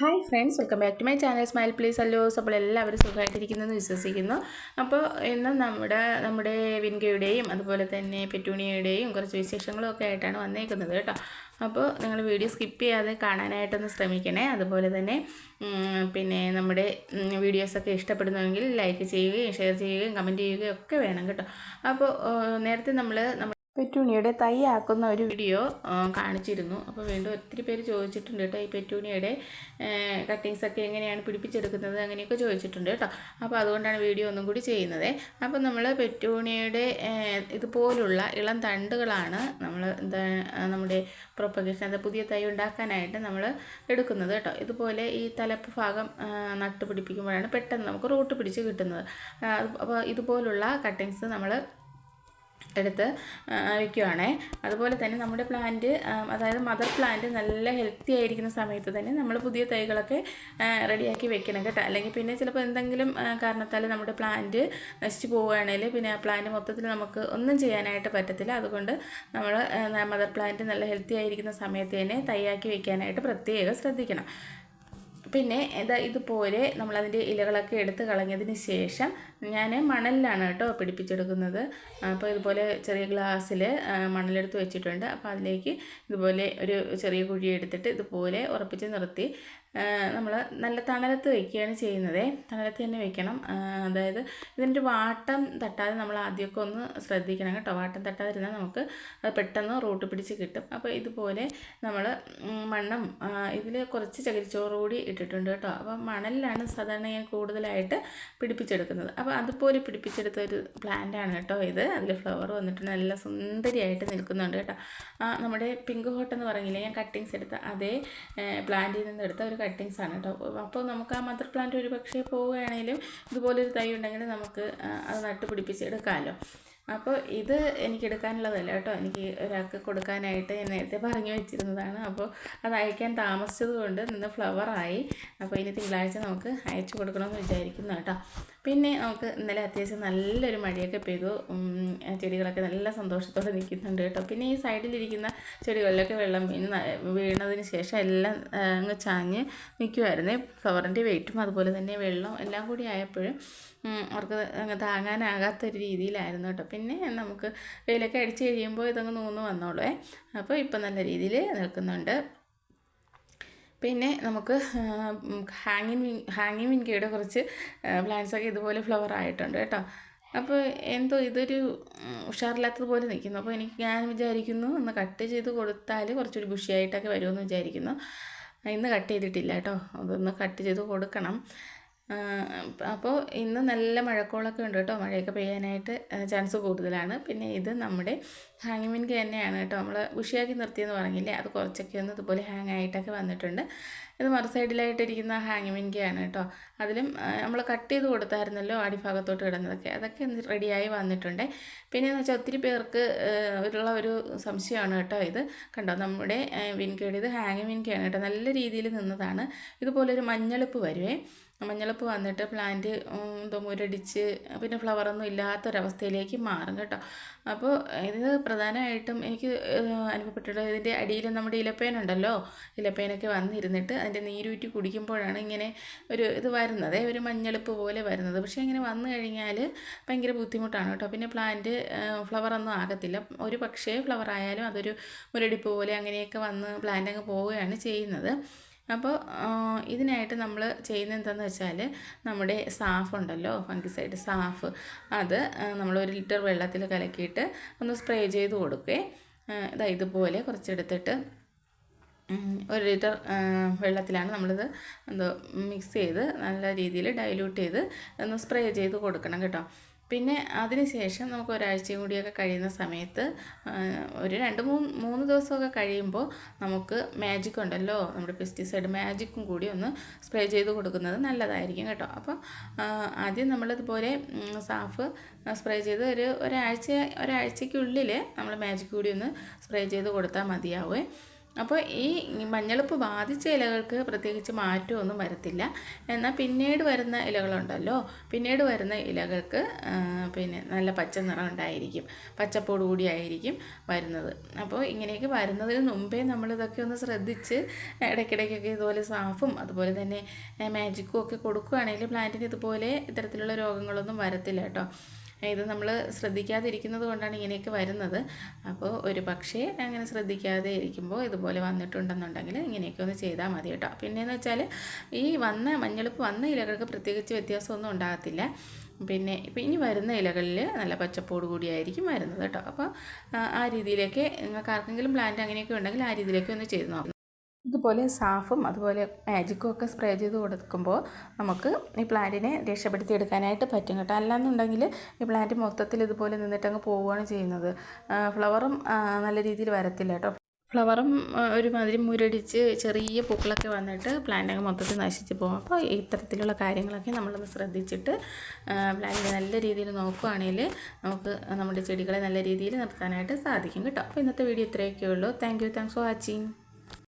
Hi friends welcome back to my channel smile please അല്ലോസ് അപ്പോൾ എല്ലാവരും സുഖമായിട്ടിരിക്കുന്നെന്ന് വിശ്വസിക്കുന്നു. അപ്പോൾ ഇന്ന് നമ്മുടെ നമ്മുടെ വിൻകയുടെയും അതുപോലെ തന്നെ പെറ്റൂണിയയുടെയും കുറച്ച് വിശേഷങ്ങളൊക്കെ ആയിട്ടാണ് വന്നേക്കുന്നത് കേട്ടോ. അപ്പോൾ നിങ്ങൾ വീഡിയോ സ്കിപ്പ് ചെയ്യാതെ കാണാനായിട്ടൊന്ന് ശ്രമിക്കണേ. അതുപോലെ തന്നെ പിന്നെ നമ്മുടെ വീഡിയോസൊക്കെ ഇഷ്ടപ്പെടുന്നുവെങ്കിൽ ലൈക്ക് ചെയ്യുകയും ഷെയർ ചെയ്യുകയും കമന്റ് ചെയ്യുകയും ഒക്കെ വേണം കേട്ടോ. അപ്പോൾ നേരത്തെ നമ്മൾ പെറ്റൂണിയുടെ തൈ ആക്കുന്ന ഒരു വീഡിയോ കാണിച്ചിരുന്നു. അപ്പോൾ വീണ്ടും ഒത്തിരി പേര് ചോദിച്ചിട്ടുണ്ട് കേട്ടോ ഈ പെറ്റൂണിയുടെ കട്ടിങ്സ് ഒക്കെ എങ്ങനെയാണ് പിടിപ്പിച്ചെടുക്കുന്നത് അങ്ങനെയൊക്കെ ചോദിച്ചിട്ടുണ്ട് കേട്ടോ. അപ്പോൾ അതുകൊണ്ടാണ് വീഡിയോ ഒന്നും കൂടി ചെയ്യുന്നത്. അപ്പോൾ നമ്മൾ പെറ്റൂണിയുടെ ഇതുപോലുള്ള ഇളം തണ്ടുകളാണ് നമ്മൾ എന്താ നമ്മുടെ പ്രൊപ്പഗേഷൻ അത് പുതിയ തൈ ഉണ്ടാക്കാനായിട്ട് നമ്മൾ എടുക്കുന്നത് കേട്ടോ. ഇതുപോലെ ഈ തലപ്പ് ഭാഗം നട്ടുപിടിപ്പിക്കുമ്പോഴാണ് നട്ട് പിടിപ്പിക്കുമ്പോഴാണ് പെട്ടെന്ന് നമുക്ക് റൂട്ട് പിടിച്ച് കിട്ടുന്നത്. അപ്പോൾ ഇതുപോലുള്ള കട്ടിങ്സ് നമ്മൾ എടുത്ത് വയ്ക്കുവാണേ. അതുപോലെ തന്നെ നമ്മുടെ പ്ലാന്റ് അതായത് മദർ പ്ലാന്റ് നല്ല ഹെൽത്തി ആയിരിക്കുന്ന സമയത്ത് തന്നെ നമ്മൾ പുതിയ തൈകളൊക്കെ റെഡിയാക്കി വെക്കണം കേട്ടോ. അല്ലെങ്കിൽ പിന്നെ ചിലപ്പോൾ എന്തെങ്കിലും കാരണത്താൽ നമ്മുടെ പ്ലാന്റ് നശിച്ചു പോവുകയാണെങ്കിൽ പിന്നെ ആ പ്ലാന്റ് മൊത്തത്തിൽ നമുക്ക് ഒന്നും ചെയ്യാനായിട്ട് പറ്റത്തില്ല. അതുകൊണ്ട് നമ്മൾ മദർ പ്ലാന്റ് നല്ല ഹെൽത്തി ആയിരിക്കുന്ന സമയത്ത് തന്നെ തൈയാക്കി വെക്കാനായിട്ട് പ്രത്യേകം ശ്രദ്ധിക്കണം. പിന്നെ ഇതാ ഇതുപോലെ നമ്മളതിന്റെ ഇലകളൊക്കെ എടുത്ത് കളഞ്ഞതിന് ശേഷം ഞാൻ മണലിലാണ് കേട്ടോ പിടിപ്പിച്ചെടുക്കുന്നത്. അപ്പോൾ ഇതുപോലെ ചെറിയ ഗ്ലാസ്സിൽ മണലെടുത്ത് വെച്ചിട്ടുണ്ട്. അപ്പോൾ അതിലേക്ക് ഇതുപോലെ ഒരു ചെറിയ കുഴി എടുത്തിട്ട് ഇതുപോലെ ഉറപ്പിച്ച് നിർത്തി. നമ്മൾ നല്ല തണലത്ത് വയ്ക്കുകയാണ് ചെയ്യുന്നത്. തണലത്ത് തന്നെ വെക്കണം. അതായത് ഇതിന്റെ വാട്ടം തട്ടാതെ നമ്മൾ ആദ്യമൊക്കെ ഒന്ന് ശ്രദ്ധിക്കണം കേട്ടോ. വാട്ടം തട്ടാതിരുന്നാൽ നമുക്ക് പെട്ടെന്ന് റൂട്ട് പിടിച്ച് കിട്ടും. അപ്പോൾ ഇതുപോലെ നമ്മൾ മണ്ണും ഇതിൽ കുറച്ച് ചകിരിച്ചോറ് കൂടി ഇട്ടിട്ടുണ്ട് കേട്ടോ. അപ്പോൾ മണലിലാണ് സാധാരണ ഞാൻ കൂടുതലായിട്ട് പിടിപ്പിച്ചെടുക്കുന്നത്. അപ്പോൾ അതുപോലെ പിടിപ്പിച്ചെടുത്ത ഒരു പ്ലാന്റാണ് കേട്ടോ ഇത്. അതിൽ ഫ്ലവർ വന്നിട്ട് നല്ല സുന്ദരിയായിട്ട് നിൽക്കുന്നുണ്ട് കേട്ടോ. നമ്മുടെ പിങ്ക് ഹോട്ട് എന്ന് പറഞ്ഞില്ലേ ഞാൻ കട്ടിങ്സ് എടുത്ത അതേ പ്ലാന്റിൽ നിന്ന് എടുത്ത ഒരു കട്ടിങ്സ് ആണ് കേട്ടോ. അപ്പോൾ നമുക്ക് ആ മദർ പ്ലാന്റ് ഒരു പക്ഷേ പോവുകയാണെങ്കിലും ഇതുപോലൊരു തൈ ഉണ്ടെങ്കിൽ നമുക്ക് അത് നട്ട് പിടിപ്പിച്ചെടുക്കാമല്ലോ അപ്പോൾ ഇത് എനിക്ക് എടുക്കാനുള്ളതല്ല കേട്ടോ. എനിക്ക് ഒരാൾക്ക് കൊടുക്കാനായിട്ട് ഞാൻ നേരത്തെ പറഞ്ഞു വെച്ചിരുന്നതാണ്. അപ്പോൾ അത് അയക്കാൻ താമസിച്ചതുകൊണ്ട് നിന്ന് ഫ്ലവറായി അപ്പോൾ ഇനി തിങ്കളാഴ്ച നമുക്ക് അയച്ചു കൊടുക്കണമെന്ന് വിചാരിക്കുന്നു കേട്ടോ. പിന്നെ നമുക്ക് ഇന്നലെ അത്യാവശ്യം നല്ലൊരു മഴയൊക്കെ പെയ്തു. ചെടികളൊക്കെ നല്ല സന്തോഷത്തോടെ നിൽക്കുന്നുണ്ട് കേട്ടോ. പിന്നെ ഈ സൈഡിലിരിക്കുന്ന ചെടികളിലൊക്കെ വെള്ളം വീണ് വീണതിന് ശേഷം എല്ലാം അങ്ങ് ചാഞ്ഞ് നിൽക്കുമായിരുന്നു ഫ്ലവറിന്റെ വെയിറ്റും അതുപോലെ തന്നെ വെള്ളം എല്ലാം കൂടി ആയപ്പോഴും അവർക്ക് താങ്ങാനാകാത്തൊരു രീതിയിലായിരുന്നു കേട്ടോ. പിന്നെ നമുക്ക് വെയിലൊക്കെ അടിച്ച് കഴിയുമ്പോൾ ഇതങ്ങ് നൂന്ന് വന്നോളൂ അപ്പോൾ ഇപ്പം നല്ല രീതിയിൽ നിൽക്കുന്നുണ്ട്. പിന്നെ നമുക്ക് ഹാങ്ങിങ് വിൻ ഹാങ്ങിങ് വിൻകയുടെ കുറച്ച് പ്ലാന്റ്സൊക്കെ ഇതുപോലെ ഫ്ലവർ ആയിട്ടുണ്ട് കേട്ടോ. അപ്പോൾ എന്തോ ഇതൊരു ഉഷാറില്ലാത്തതുപോലെ നിൽക്കുന്നു. അപ്പോൾ എനിക്ക് ഞാൻ വിചാരിക്കുന്നു ഒന്ന് കട്ട് ചെയ്ത് കൊടുത്താൽ കുറച്ചൊരു ബുഷിയായിട്ടൊക്കെ വരുമെന്ന് വിചാരിക്കുന്നു. ഇന്ന് കട്ട് ചെയ്തിട്ടില്ല കേട്ടോ. അതൊന്ന് കട്ട് ചെയ്ത് കൊടുക്കണം. അപ്പോൾ ഇന്ന് നല്ല മഴക്കോളൊക്കെ ഉണ്ട് കേട്ടോ. മഴയൊക്കെ പെയ്യാനായിട്ട് ചാൻസ് കൂടുതലാണ്. പിന്നെ ഇത് നമ്മുടെ ഹാങ്ങിങ് മിൻക്ക് തന്നെയാണ് കേട്ടോ. നമ്മൾ ഉഷിയാക്കി നിർത്തിയെന്ന് പറഞ്ഞില്ലേ? അത് കുറച്ചൊക്കെ ഒന്ന് ഇതുപോലെ ഹാങ് ആയിട്ടൊക്കെ വന്നിട്ടുണ്ട്. ഇത് മറു സൈഡിലായിട്ടിരിക്കുന്ന ഹാങ്ങിങ് മിൻകയാണ് കേട്ടോ. അതിലും നമ്മൾ കട്ട് ചെയ്ത് കൊടുത്തായിരുന്നല്ലോ അടിഭാഗത്തോട്ട് കിടന്നതൊക്കെ. അതൊക്കെ ഒന്ന് റെഡിയായി വന്നിട്ടുണ്ട്. പിന്നെ എന്ന് വെച്ചാൽ ഒത്തിരി പേർക്ക് ഉള്ള ഒരു സംശയമാണ് കേട്ടോ ഇത്. കണ്ടോ? നമ്മുടെ വിൻകയുടെ ഇത് ഹാങ്ങിങ് കേട്ടോ. നല്ല രീതിയിൽ നിന്നതാണ്. ഇതുപോലെ ഒരു മഞ്ഞളിപ്പ് വരുവേ. മഞ്ഞളിപ്പ് വന്നിട്ട് പ്ലാന്റ് എന്തോ മുരടിച്ച് പിന്നെ ഫ്ലവറൊന്നും ഇല്ലാത്തൊരവസ്ഥയിലേക്ക് മാറും കേട്ടോ. അപ്പോൾ ഇത് പ്രധാനമായിട്ടും എനിക്ക് അനുഭവപ്പെട്ടുള്ളത് ഇതിന്റെ അടിയിൽ നമ്മുടെ ഇലപ്പേനുണ്ടല്ലോ ഇലപ്പേനൊക്കെ വന്നിരുന്നിട്ട് അതിന്റെ നീരൂറ്റി കുടിക്കുമ്പോഴാണ് ഇങ്ങനെ ഒരു ഇത് വരുന്നത്. ഒരു മഞ്ഞളിപ്പ് പോലെ വരുന്നത്. പക്ഷേ ഇങ്ങനെ വന്നു കഴിഞ്ഞാൽ ഭയങ്കര ബുദ്ധിമുട്ടാണ് കേട്ടോ. പിന്നെ പ്ലാന്റ് ഫ്ലവറൊന്നും ആകത്തില്ല. ഒരു പക്ഷേ ഫ്ലവർ ആയാലും അതൊരു മുരടിപ്പ് പോലെ അങ്ങനെയൊക്കെ വന്ന് പ്ലാന്റ് അങ്ങ് പോവുകയാണ് ചെയ്യുന്നത്. അപ്പോൾ ഇതിനായിട്ട് നമ്മൾ ചെയ്യുന്നത് എന്താണെന്ന് വെച്ചാൽ നമ്മുടെ സാഫ് ഉണ്ടല്ലോ ഫംഗിസൈഡ് സാഫ് അത് നമ്മൾ ഒരു ലിറ്റർ വെള്ളത്തിൽ കലക്കിയിട്ട് ഒന്ന് സ്പ്രേ ചെയ്ത് കൊടുക്കേ. ഇതാ ഇതുപോലെ കുറച്ചെടുത്തിട്ട് ഒരു ലിറ്റർ വെള്ളത്തിലാണ് നമ്മളിത് എന്തോ മിക്സ് ചെയ്ത് നല്ല രീതിയിൽ ഡൈല്യൂട്ട് ചെയ്ത് ഒന്ന് സ്പ്രേ ചെയ്ത് കൊടുക്കണം കേട്ടോ. പിന്നെ അതിന് ശേഷം നമുക്ക് ഒരാഴ്ചയും കൂടിയൊക്കെ കഴിയുന്ന സമയത്ത് ഒരു രണ്ട് മൂന്ന് മൂന്ന് ദിവസമൊക്കെ കഴിയുമ്പോൾ നമുക്ക് മാജിക് ഉണ്ടല്ലോ. നമ്മുടെ പെസ്റ്റിസൈഡ് മാജിക്കും കൂടി ഒന്ന് സ്പ്രേ ചെയ്ത് കൊടുക്കുന്നത് നല്ലതായിരിക്കും കേട്ടോ. അപ്പോൾ ആദ്യം നമ്മളിതുപോലെ സാഫ് സ്പ്രേ ചെയ്ത് ഒരു ഒരാഴ്ച ഒരാഴ്ചയ്ക്കുള്ളിൽ നമ്മൾ മാജിക് കൂടി ഒന്ന് സ്പ്രേ ചെയ്ത് കൊടുത്താൽ മതിയാവേ. അപ്പോൾ ഈ മഞ്ഞളിപ്പ് ബാധിച്ച ഇലകൾക്ക് പ്രത്യേകിച്ച് മാറ്റമൊന്നും വരത്തില്ല. എന്നാൽ പിന്നീട് വരുന്ന ഇലകളുണ്ടല്ലോ. പിന്നീട് വരുന്ന ഇലകൾക്ക് പിന്നെ നല്ല പച്ച നിറം ഉണ്ടായിരിക്കും. പച്ചപ്പോട് കൂടിയായിരിക്കും വരുന്നത്. അപ്പോൾ ഇങ്ങനെയൊക്കെ വരുന്നതിന് മുമ്പേ നമ്മളിതൊക്കെ ഒന്ന് ശ്രദ്ധിച്ച് ഇടയ്ക്കിടയ്ക്കൊക്കെ ഇതുപോലെ സാഫും അതുപോലെ തന്നെ മാജിക്കും ഒക്കെ കൊടുക്കുകയാണെങ്കിൽ പ്ലാന്റിന് ഇതുപോലെ ഇത്തരത്തിലുള്ള രോഗങ്ങളൊന്നും വരത്തില്ല കേട്ടോ. ഇത് നമ്മൾ ശ്രദ്ധിക്കാതിരിക്കുന്നത് കൊണ്ടാണ് ഇങ്ങനെയൊക്കെ വരുന്നത്. അപ്പോൾ ഒരു പക്ഷേ അങ്ങനെ ശ്രദ്ധിക്കാതെ ഇരിക്കുമ്പോൾ ഇതുപോലെ വന്നിട്ടുണ്ടെന്നുണ്ടെങ്കിൽ ഇങ്ങനെയൊക്കെ ഒന്ന് ചെയ്താൽ മതി കേട്ടോ. പിന്നെയെന്ന് വെച്ചാൽ ഈ വന്ന മഞ്ഞളിപ്പ് വന്ന ഇലകൾക്ക് പ്രത്യേകിച്ച് വ്യത്യാസമൊന്നും ഉണ്ടാകത്തില്ല. പിന്നെ ഇപ്പം ഇനി വരുന്ന ഇലകളിൽ നല്ല പച്ചപ്പോട് കൂടിയായിരിക്കും വരുന്നത് കേട്ടോ. അപ്പോൾ ആ, രീതിയിലേക്ക് നിങ്ങൾക്ക് ആർക്കെങ്കിലും പ്ലാന്റ് അങ്ങനെയൊക്കെ ഉണ്ടെങ്കിൽ ആ രീതിയിലേക്ക് ഒന്ന് ചെയ്ത് നോക്കാം. ഇതുപോലെ സാഫും അതുപോലെ മാജിക്കും ഒക്കെ സ്പ്രേ ചെയ്ത് കൊടുക്കുമ്പോൾ നമുക്ക് ഈ പ്ലാന്റിനെ രക്ഷപ്പെടുത്തി എടുക്കാനായിട്ട് പറ്റും കേട്ടോ. അല്ലാന്നുണ്ടെങ്കിൽ ഈ പ്ലാന്റ് മൊത്തത്തിൽ ഇതുപോലെ നിന്നിട്ടങ്ങ് പോവുകയാണ് ചെയ്യുന്നത്. ഫ്ലവറും നല്ല രീതിയിൽ വരത്തില്ല കേട്ടോ. ഫ്ലവറും ഒരുമാതിരി മുരടിച്ച് ചെറിയ പൂക്കളൊക്കെ വന്നിട്ട് പ്ലാന്റ് അങ്ങ് മൊത്തത്തിൽ നശിച്ച് പോകും. അപ്പോൾ ഇത്തരത്തിലുള്ള കാര്യങ്ങളൊക്കെ നമ്മളൊന്ന് ശ്രദ്ധിച്ചിട്ട് പ്ലാന്റിനെ നല്ല രീതിയിൽ നോക്കുകയാണെങ്കിൽ നമുക്ക് നമ്മുടെ ചെടികളെ നല്ല രീതിയിൽ നിർത്താനായിട്ട് സാധിക്കും കേട്ടോ. അപ്പോൾ ഇന്നത്തെ വീഡിയോ ഇത്രയൊക്കെ ഉള്ളൂ. Thank you thanks for watching